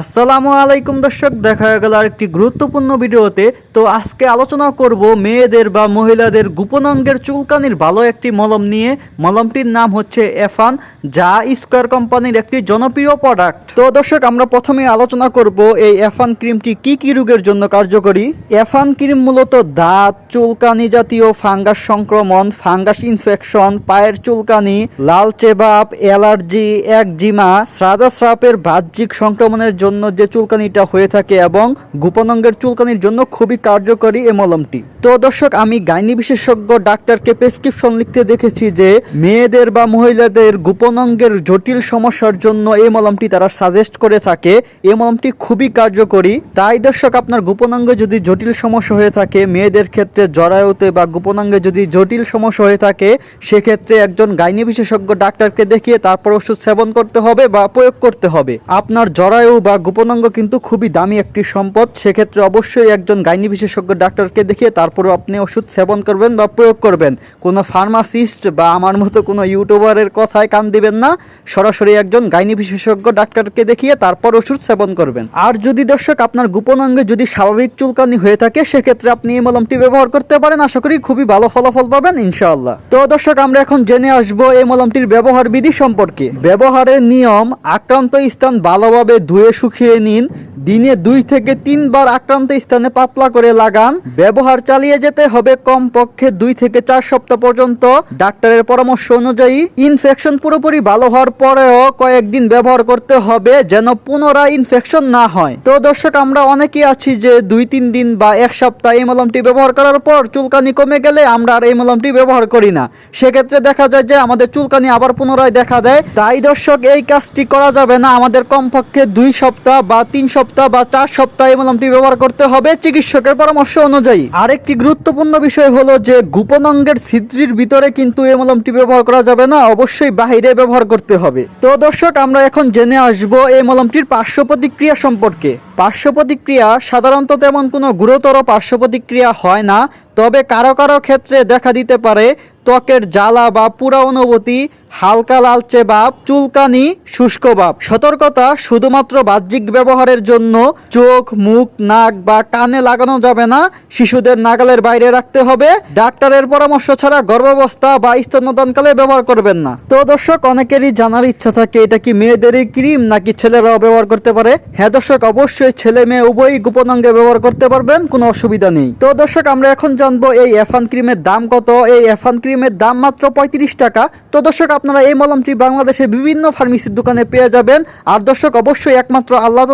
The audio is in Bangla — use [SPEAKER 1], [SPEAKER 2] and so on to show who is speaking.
[SPEAKER 1] আসসালামু আলাইকুম দর্শক, দেখা গেল আরেকটি গুরুত্বপূর্ণ ভিডিওতে। তো আজকে আলোচনা করব মেয়েদের বা মহিলাদের গোপন অঙ্গের চুলকানির ভালো একটি মলম নিয়ে। মলমটির নাম হচ্ছে এফান, যা স্কোয়ার কোম্পানির একটি জনপ্রিয় প্রোডাক্ট তো দর্শক, আমরা প্রথমে আলোচনা করব এই এফান ক্রিমটি কি কি রোগের জন্য কার্যকরী। এফান ক্রিম মূলত দাঁত, চুলকানি জাতীয় ফাঙ্গাস সংক্রমণ, ফাঙ্গাস ইনফেকশন, পায়ের চুলকানি লাল চেবাব অ্যালার্জি, একজিমা সাদা স্রাপের বাহ্যিক সংক্রমণের জন্য যে চুলকানিটা হয়ে থাকে এবং গোপন অঙ্গের চুলকানির জন্য খুবই কার্যকরী এই মলমটি। তো দর্শক, আমি গাইনি বিশেষজ্ঞ ডাক্তারকে প্রেসক্রিপশন লিখতে দেখেছি যে, মেয়েদের বা মহিলাদের গোপন অঙ্গের জটিল সমস্যার জন্য এই মলমটি তারা সাজেস্ট করে থাকে। এই মলমটি খুবই কার্যকরী। তাই দর্শক, আপনার গোপন অঙ্গে যদি জটিল সমস্যা হয়ে থাকে, মেয়েদের ক্ষেত্রে জরায়ুতে বা গোপন অঙ্গে যদি জটিল সমস্যা হয়ে থাকে, সেক্ষেত্রে একজন গাইনি বিশেষজ্ঞ ডাক্তারকে দেখিয়ে তারপর ওষুধ সেবন করতে হবে বা প্রয়োগ করতে হবে। আপনার জরায়ু বা গোপন অঙ্গ কিন্তু খুবই দামি একটি সম্পদ। সেক্ষেত্রে অবশ্যই একজন গাইনি বিশেষজ্ঞ ডাক্তারকে দেখিয়ে তারপরও আপনি ওষুধ সেবন করবেন বা প্রয়োগ করবেন। কোনো ফার্মাসিস্ট বা আমার মতো কোনো ইউটিউবারের কথায় কান দিবেন না। সরাসরি একজন গাইনি বিশেষজ্ঞ ডাক্তারকে দেখিয়ে তারপর ওষুধ সেবন করবেন। আর যদি দর্শক আপনার গোপন অঙ্গে যদি স্বাভাবিক চুলকানি হয়ে থাকে, সেক্ষেত্রে আপনি এই মলমটি ব্যবহার করতে পারেন। আশা করি খুবই ভালো ফলাফল পাবেন, ইনশাআল্লাহ। তো দর্শক, আমরা এখন জেনে আসব এই মলমটির ব্যবহার বিধি সম্পর্কে। ব্যবহারের নিয়ম, আক্রান্ত স্থান ভালোভাবে ধুয়ে শুকিয়ে নিন দিনে দুই থেকে তিনবার আক্রান্ত স্থানে পাতলা করে লাগান। ব্যবহার চালিয়ে যেতে হবে কমপক্ষে দুই থেকে চার সপ্তাহ পর্যন্ত। ডাক্তারের পরামর্শ অনুযায়ী, ইনফেকশন পুরোপুরি ভালো হওয়ার পরেও কয়েকদিন ব্যবহার করতে হবে যেন পুনরায় ইনফেকশন না হয়। তো দর্শক, আমরা অনেকেই আছি যে দুই, তিন দিন বা এক সপ্তাহ এই মলমটি ব্যবহার করার পর চুলকানি কমে গেলে আমরা আর এই মলমটি ব্যবহার করি না। সেক্ষেত্রে দেখা যায় যে আমাদের চুলকানি আবার পুনরায় দেখা দেয়। তাই দর্শক, এই কাজটি করা যাবে না। আমাদের কমপক্ষে দুই সপ্তাহ বা তিন সপ্তাহ বা চার সপ্তাহ এই মলমটি ব্যবহার করতে হবে চিকিৎসকের পরামর্শ অনুযায়ী। আরেকটি গুরুত্বপূর্ণ বিষয় হলো যে, গোপন অঙ্গের ছিদ্রির ভিতরে কিন্তু এই মলমটি ব্যবহার করা যাবে না, অবশ্যই বাহিরে ব্যবহার করতে হবে। তো দর্শক, আমরা এখন জেনে আসব এই মলমটির পার্শ্ব প্রতিক্রিয়া সম্পর্কে। পার্শ্ব প্রতিক্রিয়া সাধারণত তেমন কোনো গুরুতর পার্শ্ব প্রতিক্রিয়া হয় না, তবে কারও কারও ক্ষেত্রে দেখা দিতে পারে ত্বকের জ্বালা বা পুরা অনুভূতি, হালকা লালচে ভাব, চুলকানি, শুষ্ক ভাব। সতর্কতা শুধুমাত্র বাহ্যিক ব্যবহারের জন্য চোখ, মুখ, নাক বা কানে লাগানো যাবে না। শিশুদের নাগালের বাইরে রাখতে হবে। ডাক্তারের পরামর্শ ছাড়া গর্ভাবস্থা বা স্তন্যদানকালে ব্যবহার করবেন না। তো দর্শক, অনেকেরই জানার ইচ্ছা থাকে, এটা কি মেয়েদেরই ক্রিম নাকি ছেলেরাও ব্যবহার করতে পারে? হ্যাঁ দর্শক, অবশ্যই ছেলে মেয়ে উভয়ই গোপন অঙ্গে ব্যবহার করতে পারবেন, কোনো অসুবিধা নেই। তো দর্শক, আমরা এখন জানব এই এফান ক্রিমের দাম কত? এই এফান ক্রিমের দাম মাত্র পঁয়ত্রিশ টাকা। তো দর্শক, আপনারা এই মলমটি বাংলাদেশের বিভিন্ন ফার্মেসির দোকানে পেয়ে যাবেন। আর দর্শক, অবশ্যই একমাত্র আল্লাহ